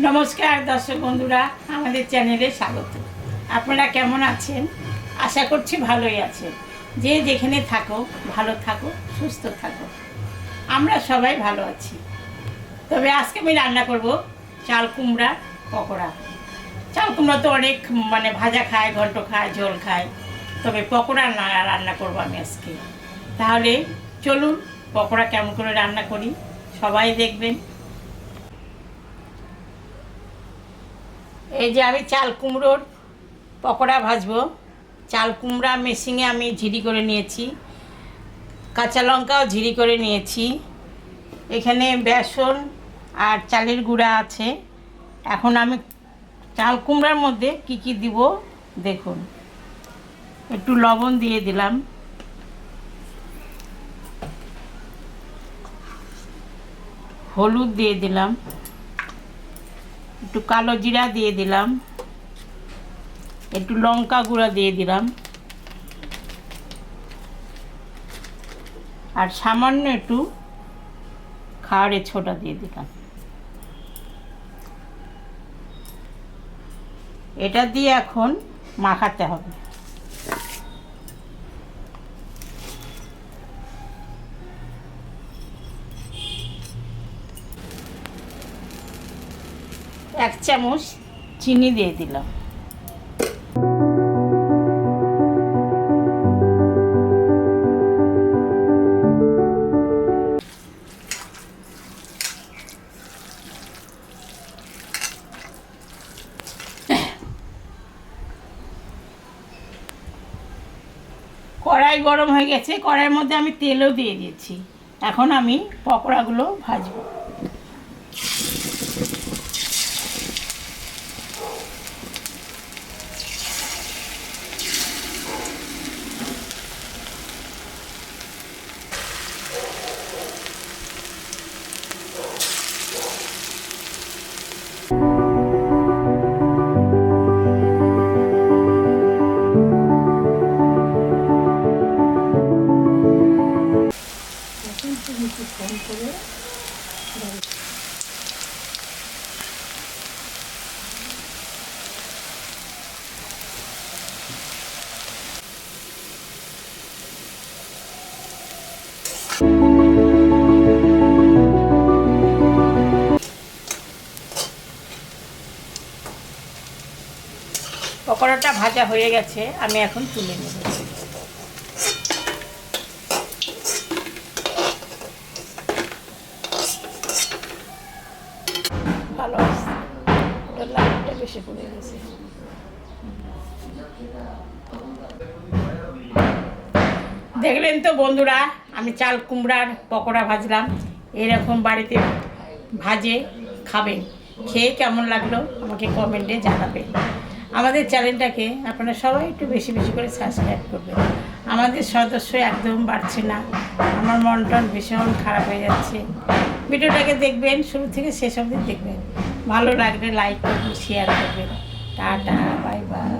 নমস্কার দর্শক বন্ধুরা, আমাদের চ্যানেলে স্বাগত। আপনারা কেমন আছেন? আশা করছি ভালোই আছেন। যে যেখানে থাকো, ভালো থাকো, সুস্থ থাকো। আমরা সবাই ভালো আছি। তবে আজকে আমি রান্না করব চাল কুমড়া পকোড়া। চাল কুমড়া তো অনেক মানে ভাজা খায়, ঘন্ট খায়, ঝোল খায়। তবে পকোড়া না- রান্না করব আমি আজকে। তাহলে চলুন পকোড়া কেমন করে রান্না করি, সবাই দেখবেন। এই যে আমি চাল কুমড়োর পকোড়া ভাজবো। চাল কুমড়া মেশিনে আমি ঝিরি করে নিয়েছি। কাঁচা লঙ্কাও ঝিরি করে নিয়েছি। এখানে বেসন আর চালের গুঁড়া আছে। এখন আমি চাল কুমড়ার মধ্যে কি কি দিব দেখুন। একটু লবণ দিয়ে দিলাম। হলুদ দিয়ে দিলাম। একটু কালো জিরা দিয়ে দিলাম। একটু লঙ্কা গুঁড়া দিয়ে দিলাম। আর সামান্য একটু খাওয়ারে ছোটা দিয়ে দিলাম। এটা দিয়ে এখন মাখাতে হবে। এক চামচ চিনি দিয়ে দিলাম। কড়াই গরম হয়ে গেছে, কড়াইয়ের মধ্যে আমি তেলও দিয়ে দিয়েছি। এখন আমি পকোড়াগুলো ভাজবো। পকোড়াটা ভাজা হয়ে গেছে আমি এখন তুলে নেব। ভালো গেছে। দেখলেন তো বন্ধুরা, আমি চাল কুমড়ার পকোড়া ভাজলাম। এরকম বাড়িতে ভাজে খাবেন। খেয়ে কেমন লাগল আমাকে কমেন্টে জানাবেন। আমাদের চ্যানেলটাকে আপনারা সবাই একটু বেশি বেশি করে সাবস্ক্রাইব করবেন। আমাদের সদস্য একদম বাড়ছে না। আমার মন টন ভীষণ খারাপ হয়ে যাচ্ছে। ভিডিওটাকে দেখবেন, শুরু থেকে শেষ অবধি দেখবেন। ভালো লাগলে লাইক করবেন শেয়ার করবেন। Tata bye bye